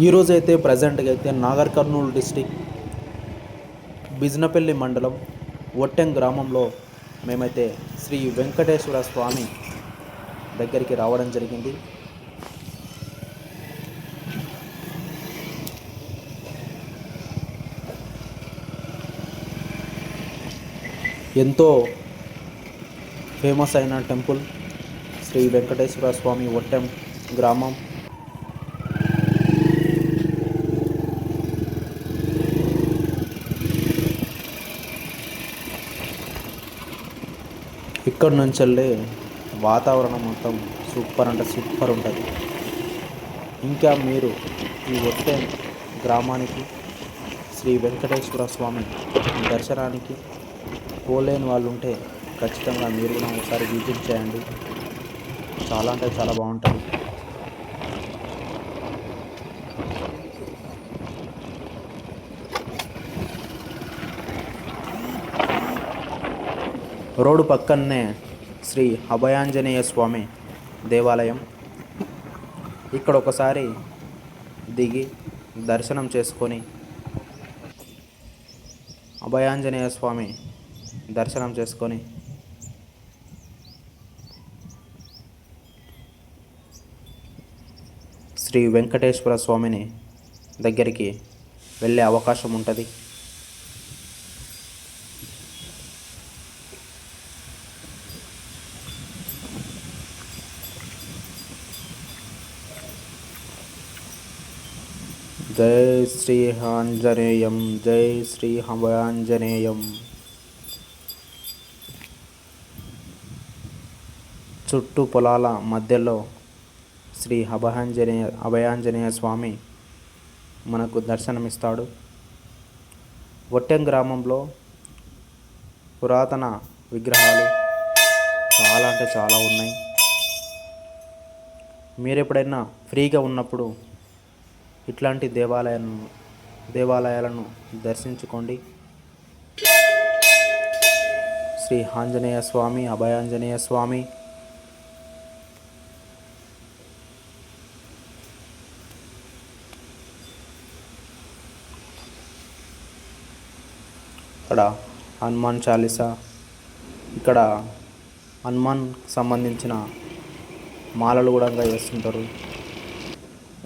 ఈరోజు అయితే ప్రజెంట్గా అయితే నాగర్ కర్నూలు డిస్టిక్ బిజినపల్లి మండలం ఒట్టెం గ్రామంలో మేమైతే శ్రీ వెంకటేశ్వర స్వామి దగ్గరికి రావడం జరిగింది. ఎంతో ఫేమస్ అయిన టెంపుల్ శ్రీ వెంకటేశ్వర స్వామి ఒట్టెం గ్రామం. ఇక్కడ నుంచి వెళ్ళి వాతావరణం మొత్తం సూపర్ అంటే సూపర్ ఉంటుంది. ఇంకా మీరు ఈ ఒట్టే గ్రామానికి శ్రీ వెంకటేశ్వర స్వామి దర్శనానికి పోలేని వాళ్ళు ఉంటే ఖచ్చితంగా మీరు కూడా ఒకసారి విజిట్ చేయండి. చాలా అంటే చాలా బాగుంటుంది. రోడ్డు పక్కనే శ్రీ అభయాంజనేయ స్వామి దేవాలయం. ఇక్కడ ఒకసారి దిగి దర్శనం చేసుకొని అభయాంజనేయ స్వామి దర్శనం చేసుకొని శ్రీ వెంకటేశ్వర స్వామిని దగ్గరికి వెళ్ళే అవకాశం ఉంటుంది. జై శ్రీ ఆంజనేయం జై శ్రీ అభయాంజనేయం చుట్టూ పొలాల మధ్యలో శ్రీ అభయాంజనేయ అభయాంజనేయ స్వామి మనకు దర్శనమిస్తాడు. ఒట్టెం గ్రామంలో పురాతన విగ్రహాలు చాలా అంటే చాలా ఉన్నాయి. మీరు ఎప్పుడైనా ఫ్రీగా ఉన్నప్పుడు ఇట్లాంటి దేవాలయాలను దేవాలయాలను దర్శించుకోండి. శ్రీ ఆంజనేయ స్వామి అభయాంజనేయ స్వామి. ఇక్కడ హనుమాన్ చాలీసా ఇక్కడ హనుమాన్ సంబంధించిన మాలలు కూడా వేస్తుంటారు.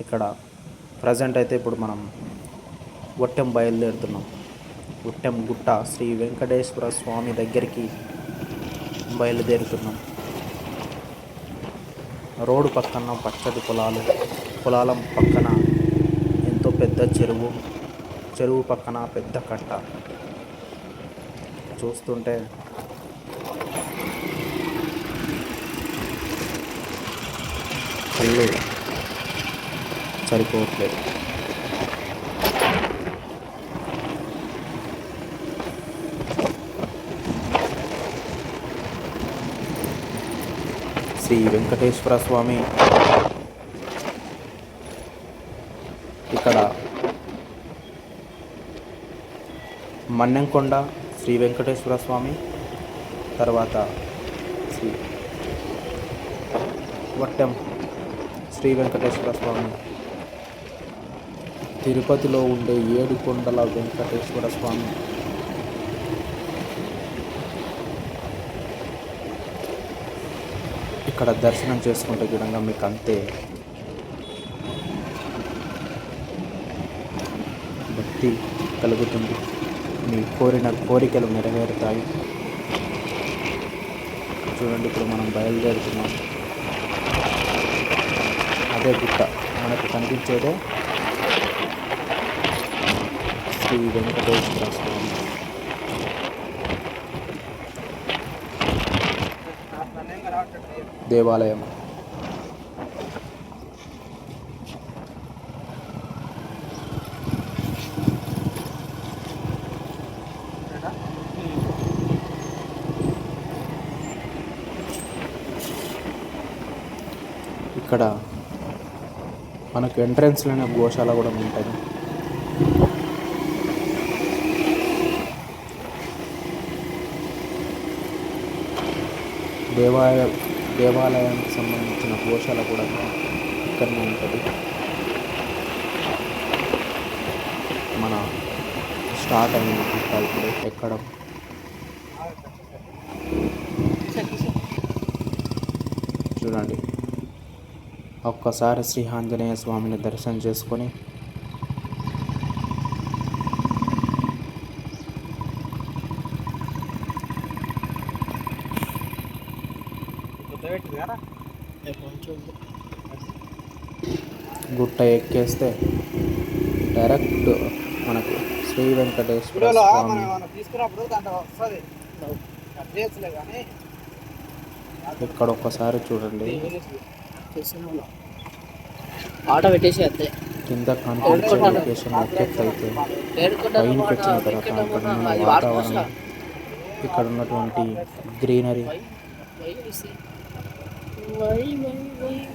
ఇక్కడ ప్రజెంట్ అయితే ఇప్పుడు మనం ఒట్టెం బయలుదేరుతున్నాం. ఒట్టెం గుట్ట శ్రీ వెంకటేశ్వర స్వామి దగ్గరికి బయలుదేరుతున్నాం. రోడ్డు పక్కన పచ్చటి పొలాలు పొలాల పక్కన ఎంతో పెద్ద చెరువు చెరువు పక్కన పెద్ద కట్ట. చూస్తుంటే కళ్ళు సరిపోవట్లేదు. శ్రీ వెంకటేశ్వర స్వామి ఇక్కడ మన్నెంకొండ శ్రీ వెంకటేశ్వర స్వామి తర్వాత శ్రీ వట్టెం శ్రీ వెంకటేశ్వర స్వామి తిరుపతిలో ఉండే ఏడు కొండల వెంకటేశ్వర స్వామి. ఇక్కడ దర్శనం చేసుకుంటే విధంగా మీకు అంతే భక్తి కలుగుతుంది. మీ కోరిన కోరికలు నెరవేరుతాయి. చూడండి ఇప్పుడు మనం బయలుదేరుతున్నాం. అదే గుట్ట మనకు కనిపించేదే శ్రీ వెంకటేశ్వర స్వామి దేవాలయం ఇక్కడ మనకు ఎంట్రన్స్లోనే గోశాల కూడా ఉంటుంది. దేవాలయ దేవాలయానికి సంబంధించిన గోశాల కూడా ఇక్కడనే ఉంటుంది. మన స్టార్ట్ అయిన ఇప్పుడు ఎక్కడ? చూడండి. ఒక్కసారి శ్రీ ఆంజనేయ స్వామిని దర్శనం చేసుకొని గుట్ట ఎక్కేస్తే డైరెక్ట్ మనకు శ్రీ వెంకటేశ్వర స్వామి ఇక్కడ ఒక్కసారి చూడండి ఆటో పెట్టేసి అంతే కింద కనిపించే లొకేషన్ ఎక్కెట్ అయితే పైనకి వచ్చిన తర్వాత ఉన్న వాతావరణం ఇక్కడ ఉన్నటువంటి గ్రీనరీ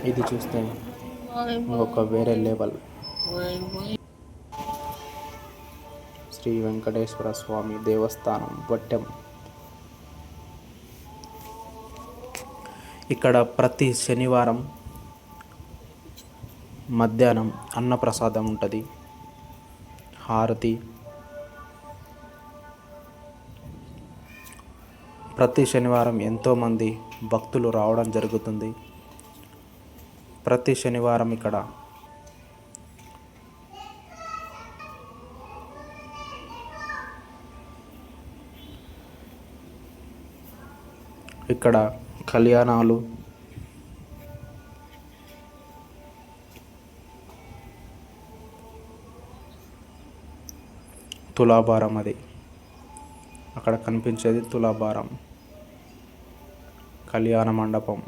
ఇది చూస్తే ఒక వేరే లెవెల్ శ్రీ వెంకటేశ్వర స్వామి దేవస్థానం వట్టెం. ఇక్కడ ప్రతి శనివారం మధ్యాహ్నం అన్నప్రసాదం ఉంటుంది. హారతి. ప్రతి శనివారం ఎంతోమంది భక్తులు రావడం జరుగుతుంది. ప్రతి శనివారం ఇక్కడ. ఇక్కడ కళ్యాణాలు. తులాభారం అది. అక్కడ కనిపించేది తులాభారం. కళ్యాణ మండపం.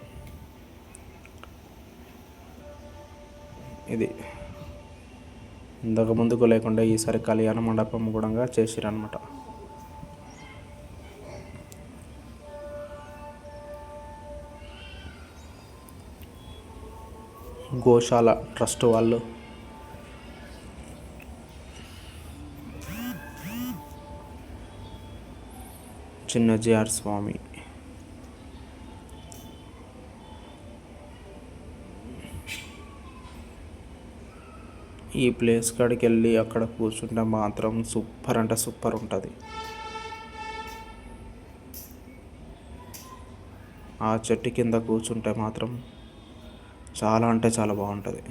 ఇది. ఇంతకు ముందుకు లేకుండా ఈసారి కళ్యాణ మండపం కూడా చేసిరనమాట గోశాల ట్రస్ట్ వాళ్ళు. చిన్న జిఆర్ స్వామి. ఈ ప్లేస్ కాడికి వెళ్ళి అక్కడ కూర్చుంటే మాత్రం సూపర్ అంటే సూపర్ ఉంటుంది. ఆ చెట్టు కింద కూర్చుంటే మాత్రం చాలా అంటే చాలా బాగుంటుంది.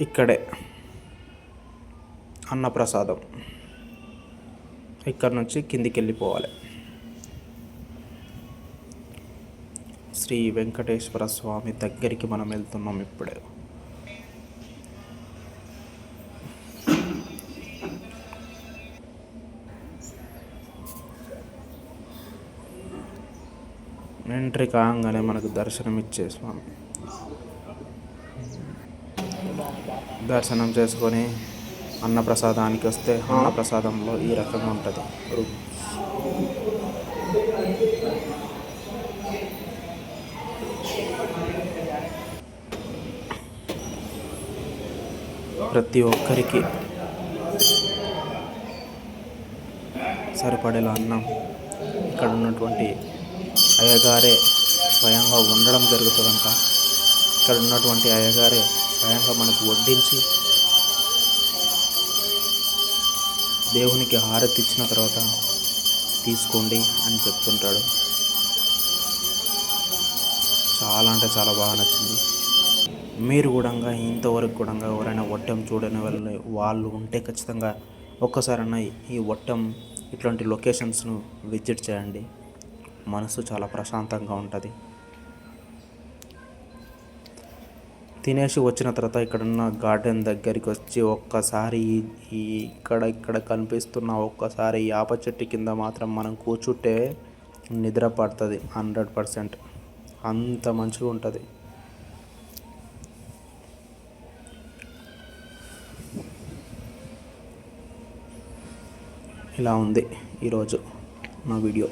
ఇక్కడే అన్నప్రసాదం. ఇక్కడ నుంచి కిందికి వెళ్ళిపోవాలి శ్రీ వెంకటేశ్వర స్వామి దగ్గరికి మనం వెళ్తున్నాం ఇప్పుడే. ఎంట్రీ కాగానే మనకు దర్శనం ఇచ్చే స్వామి. దర్శనం చేసుకొని అన్నప్రసాదానికి వస్తే అన్నప్రసాదంలో ఈ రకంగా ఉంటుంది. ప్రతి ఒక్కరికి సరిపడేలా అన్నం ఇక్కడ ఉన్నటువంటి అయ్యగారే స్వయంగా ఉండడం జరుగుతుందంట. ఇక్కడ ఉన్నటువంటి అయ్యగారే స్వయంగా మనకు వడ్డించి దేవునికి హారతి ఇచ్చిన తర్వాత తీసుకోండి అని చెప్తుంటాడు. చాలా అంటే చాలా బాగా నచ్చింది. మీరు కూడా ఇంతవరకు కూడా ఎవరైనా వట్టం చూడని వాళ్ళు వాళ్ళు ఉంటే ఖచ్చితంగా ఒక్కసారైనా ఈ వట్టం ఇట్లాంటి లొకేషన్స్ను విజిట్ చేయండి. మనసు చాలా ప్రశాంతంగా ఉంటుంది. తినేసి వచ్చిన తర్వాత ఇక్కడున్న గార్డెన్ దగ్గరికి వచ్చి ఒక్కసారి ఈ- ఇక్కడ ఇక్కడ కనిపిస్తున్న ఒక్కసారి యాప చెట్టు కింద మాత్రం మనం కూర్చుంటే నిద్ర పడుతుంది హండ్రెడ్ పర్సెంట్. అంత మంచిగా ఉంటుంది. ఇలా ఉంది ఈరోజు నా వీడియో.